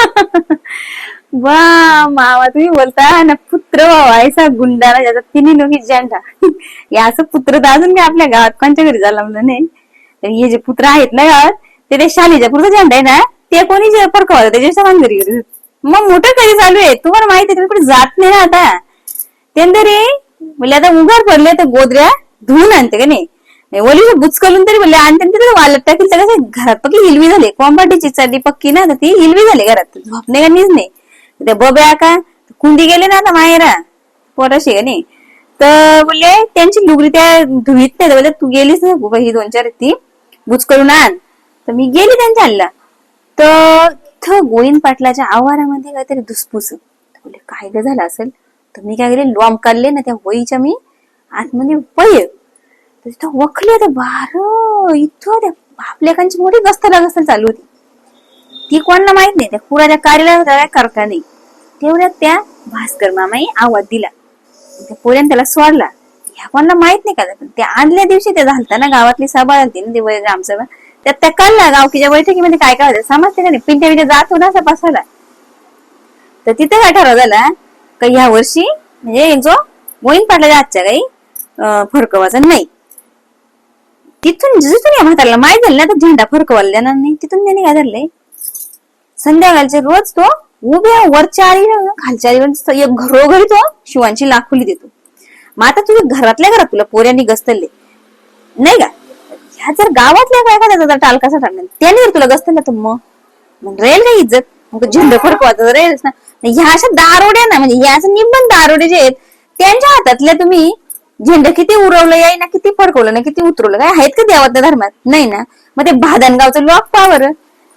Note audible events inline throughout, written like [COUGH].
[LAUGHS] वा मावा तुम्ही बोलता ना पुत्र व्हायचा गुंडारा ज्याचा तिन्ही लोकी झेंडा [LAUGHS] या असं पुत्र तर अजून काय आपल्या गावात कोणच्या घरी झाला म्हणून नाही? तर हे जे पुत्र आहेत ना गावात ते ते शालीच्या पुढचा झेंडा आहे ना ते कोणी जे फडकवलं त्याच्या समान घरी मग मोठं कधी चालू आहे? तुम्हाला माहिती आहे तुम्ही कुठे जात नाही ना आता. त्यांतरी म्हणजे आता उभार पडले तर गोदऱ्या धुवून आणते का नाही? ओली बुचकलून तरी बोलले आणि त्यांनी तिथे वालत टाकील तर कसं घरात पक्की हिलवी झाली कोंबाटीची चालली पक्की ना तर ती हिलवी झाली घरात. झोपणे का मीच नाही. त्या बब्या का कुंडी गेले ना आता माहेरा पोटाशी का नाही. तर बोलले त्यांची लुगडी त्या धुवीत नाही बोलले तू गेलीस ना ही दोन चार ती बुचकळून आण. तर मी गेली त्यांच्या आणला तर इथं गोविंद पाटलाच्या आवारामध्ये काहीतरी धुसफुस. बोलले काय ग झालं असेल? तर मी काय गेले लॉम काढले ना त्या वहीच्या मी आतमध्ये पय तर तिथं वखले ते बार. इथं त्या आपल्याकांची मोठी गस्तला गस्तल चालू होती. ती कोणाला माहीत नाही त्या पुराच्या कार्याला करता नाही. तेवढ्यात त्या भास्कर मामाई आवाज दिला. त्या पोऱ्याने त्याला सोडला. ह्या कोणाला माहीत नाही का? पण त्या आणल्या दिवशी ते झालता ना गावातली सभा आणती ना ते ग्रामसभा. त्यात त्या कळला गावकीच्या बैठकीमध्ये काय काय होतं. समजते का नाही? पिंट्या बिंट्या जात होता असा बसायला. तर तिथे काय ठरव झाला का ह्या वर्षी म्हणजे एक जो गोविंद पाटलाच्या आजच्या काही अं, फरकवाचा नाही. तिथून जिथून या म्हातारला माहीत झालं ना तर झेंडा फरकवाला देणार नाही तिथून त्याने काय धरलंय? संध्याकाळचे रोज तो उभ्या वरच्या आळीवर खालच्या आळीवर एक घरोघरी तो शिवांची लाखुली देतो. मग आता तुझ्या घरातल्या घरात तुला पोऱ्यांनी गस्तलले नाही का? ह्या जर गावातल्या काय का त्याचा टाल कसा त्याने जर तुला गस्तलं तर मग? रेल राहील का इज्जत? मग झेंडा फडकवाचा तर राहीलच ना. ह्या अशा दारोड्या ना म्हणजे ह्या असं निबंध दारोडे जे आहेत त्यांच्या हातातल्या तुम्ही झेंडा किती उरवलं याय ना किती फडकवलं ना किती उतरवलं? काय आहेत का देवाच्या धर्मात? नाही ना. मग ते भादनगावचं लॉक पावर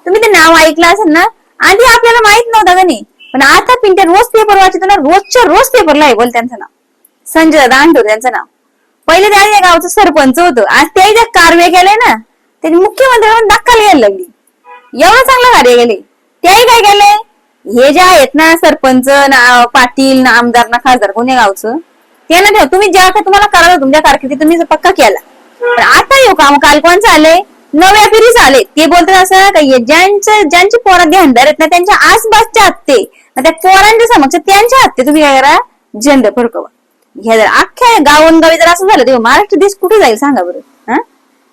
तुम्ही ते नाव ऐकलं असेल ना आधी आपल्याला माहीत नव्हतं का नाही? पण आता पिंट्या रोज पेपर वाचतो ना रोजच्या रोज पेपरला आहे बोल त्यांचं नाव. संजय दादा अंडोर त्यांचं नाव. पहिले त्या त्या गावचं सरपंच होतं. आज त्याही ज्या कारवाई केलंय ना त्यांनी मुख्यमंत्र्यांवर धक्का यायला लागली. एवढं चांगलं कार्य केले. त्याही काय केलंय? हे जे आहेत ना सरपंच ना पाटील ना आमदार ना खासदार कोणी गावचं? ते ना ठेव तुम्ही ज्या काय तुम्हाला करायला तुमच्या कारकिर्दीत तुम्ही पक्का केला. पण आता येऊ काम काल कोण आले नव्या पिढीच आले ते बोलतात असं का ज्यांचं ज्यांची पोरं ध्यानदार आहेत ना त्यांच्या आसपासच्या हत्ते. त्या पोरांच्या समक्ष त्यांच्या हत्ते तुम्ही काय करा? झेंडा फडकवा. हे जर अख्ख्या गावून गावी जर असं झालं तेव्हा महाराष्ट्र देश कुठे जाईल सांगा बरं? हा?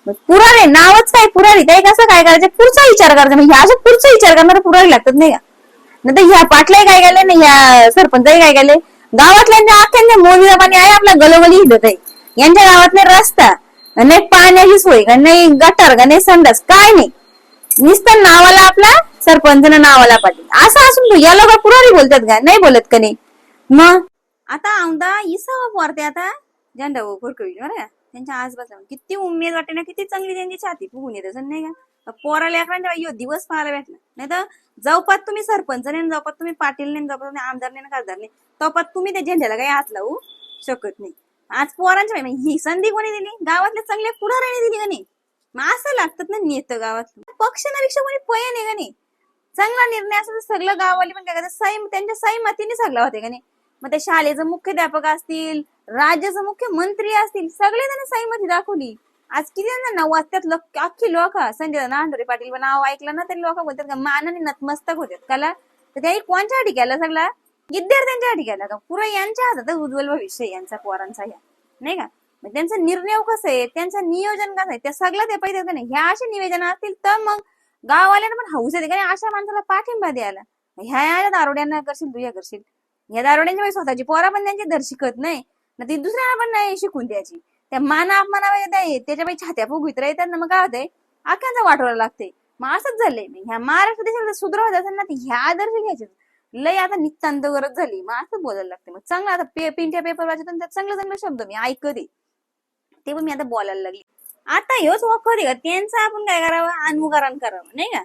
पुराणे नावच काय पुरारी ते कसं काय करायचं? पुढचा विचार करायचा. म्हणजे ह्या असं पुढचा विचार करणारे पुराणे लागतात नाही का? नाही तर ह्या पाटलाही काय गेले नाही ह्या सरपंचही काय गेले गावातल्या आख्यांच्या मोदीचा पाणी आहे आपला गलोगली हिंडत आहे यांच्या गावातले रस्ता नाही पाण्याची सोय का नाही गटार का नाही संडास काय नाही. नुसतं नावाला आपला सरपंच नावाला पाटील. असं असून तू या लोक पुरारी बोलतात का? नाही बोलत का नाही? मग? आता औंदा इसावा पोरते आता. झेंडा फुरकवी बरं त्यांच्या आजबाजूला. किती उमेद वाटते ना किती चांगली त्यांची छाती फुगून येत असं नाही का? पोरा लेकरांच्या यो दिवस पाहायला भेटला. नाही तर जवपात तुम्ही सरपंच नाही जवपात तुम्ही पाटील नेन जवपात तुम्ही आमदार नेन खासदार नेन तवपात तुम्ही त्या झेंड्याला काही हात लावू शकत नाही. आज पोरांच्या ही संधी कोणी दिली? गावातल्या चांगल्या पुढाऱ्याने दिली का नाही? मग असं लागतात ना नेत गावात पक्षापेक्षा कोणी पय नाही का नाही? चांगला निर्णय असं सगळं गाववाली पण काय करतात? सैम त्यांच्या सैमतीने सगळं होते का नाही? मग त्या शाळेचं मुख्याध्यापक असतील राज्याचं मुख्यमंत्री असतील सगळे त्यांनी सैमती दाखवली. आज किती जणांना वाचत्यात लोक अख्खी लोक संजय नांडोरे पाटील नाव ऐकलं ना तरी लोक बोलतात का मानाने नतमस्तक होतात कला तर त्याही कोणच्या केला सगळा? विद्यार्थ्यांच्या केला का? पुरा यांच्या हातात उज्ज्वल भविष्य यांचा पोरांचा ह्या. नाही का? मग त्यांचा निर्णय कसं आहे? त्यांचं नियोजन कसं आहे? त्या सगळं ते पाहिजे का नाही ह्या असे निवेदन असतील तर मग गाववाल्यांना पण हौस येते. का अशा माणसाला पाठिंबा द्यायला. ह्या या दारोड्यांना करशील तुझ्या करशील. या दारोड्यांच्या स्वतःची पोरा पण त्यांची धर शिकत नाही. ना ती दुसऱ्याला पण नाही शिकून द्यायची. त्या माना अपमाना त्याच्या बाई छात्या फुगवीत राहतात ना मग काय होतंय? आख्यांचा वाटवायला लागते. मग असंच झालंय. ह्या महाराष्ट्र देशाला सुधारवायचं असेल ना तर ह्या आदर्श घ्यायचे. लय आता नितांत गरज झाली. मग असं बोलायला लागते. मग चांगलं आता पे पिंट्या पेपर वाचत त्यात चांगले चांगले शब्द मी ऐकते ते पण मी आता बोलायला लागली. आता ह्योच वापर आहे का? त्यांचं आपण काय करावं? अनुकरण करावं. नाही का?